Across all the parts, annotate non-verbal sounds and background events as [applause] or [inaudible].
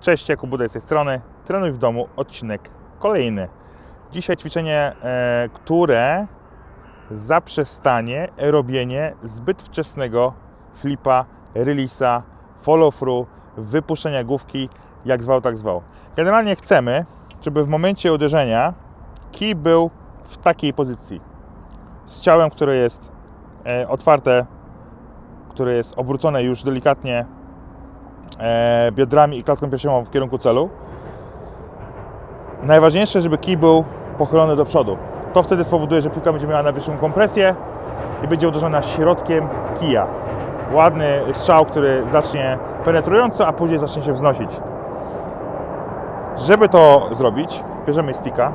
Cześć, Jakub Buda z tej strony. Trenuj w domu, odcinek kolejny. Dzisiaj ćwiczenie, e, które zaprzestanie robienie zbyt wczesnego flipa, release'a, follow through, wypuszczenia główki, jak zwał, tak zwał. Generalnie chcemy, żeby w momencie uderzenia kij był w takiej pozycji. Z ciałem, które jest e, otwarte, które jest obrócone już delikatnie biodrami i klatką piersiową w kierunku celu. Najważniejsze, żeby kij był pochylony do przodu. To wtedy spowoduje, że piłka będzie miała najwyższą kompresję i będzie uderzona środkiem kija. Ładny strzał, który zacznie penetrująco, a później zacznie się wznosić. Żeby to zrobić, bierzemy sticka,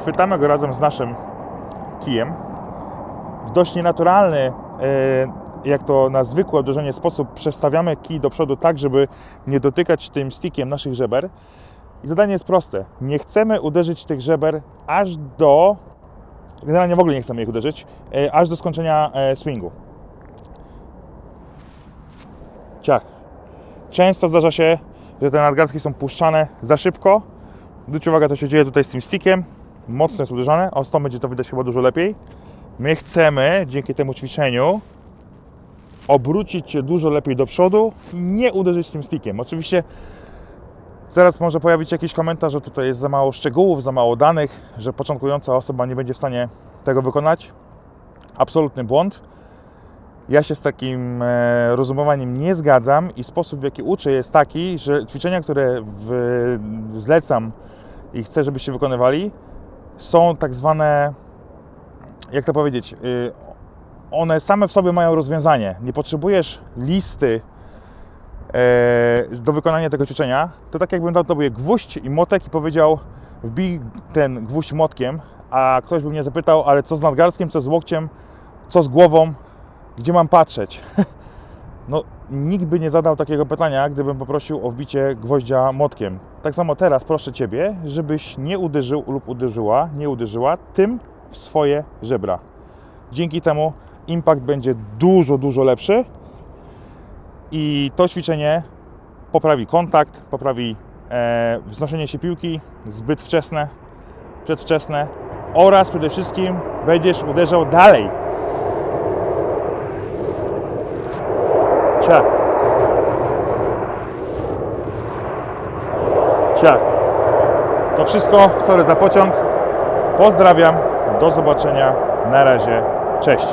chwytamy go razem z naszym kijem w dość nienaturalny, e, jak to na zwykłe uderzenie sposób, przestawiamy kij do przodu tak, żeby nie dotykać tym stickiem naszych żeber. I zadanie jest proste. Nie chcemy uderzyć tych żeber aż do. Generalnie w ogóle nie chcemy ich uderzyć, e, aż do skończenia e, swingu. Ciach. Często zdarza się, że te nadgarstki są puszczane za szybko. Zwróć uwagę, co się dzieje tutaj z tym stickiem. Mocno jest uderzone, a stąd będzie to widać chyba dużo lepiej. My chcemy dzięki temu ćwiczeniu obrócić się dużo lepiej do przodu i nie uderzyć tym stickiem. Oczywiście zaraz może pojawić jakiś komentarz, że tutaj jest za mało szczegółów, za mało danych, że początkująca osoba nie będzie w stanie tego wykonać. Absolutny błąd. Ja się z takim e, rozumowaniem nie zgadzam i sposób, w jaki uczę, jest taki, że ćwiczenia, które w, zlecam i chcę, żebyście wykonywali, są tak zwane, jak to powiedzieć, y, one same w sobie mają rozwiązanie. Nie potrzebujesz listy e, do wykonania tego ćwiczenia. To tak jakbym dał Tobie gwóźdź i młotek i powiedział, wbij ten gwóźdź młotkiem, a ktoś by mnie zapytał, ale co z nadgarstkiem, co z łokciem, co z głową, gdzie mam patrzeć? [laughs] No, nikt by nie zadał takiego pytania, gdybym poprosił o wbicie gwoździa młotkiem. Tak samo teraz proszę Ciebie, żebyś nie uderzył lub uderzyła, nie uderzyła tym w swoje żebra. Dzięki temu impact będzie dużo, dużo lepszy i to ćwiczenie poprawi kontakt, poprawi e, wznoszenie się piłki zbyt wczesne, przedwczesne oraz przede wszystkim będziesz uderzał dalej. Ciach. Ciach. To wszystko. Sorry za pociąg. Pozdrawiam. Do zobaczenia. Na razie. Cześć.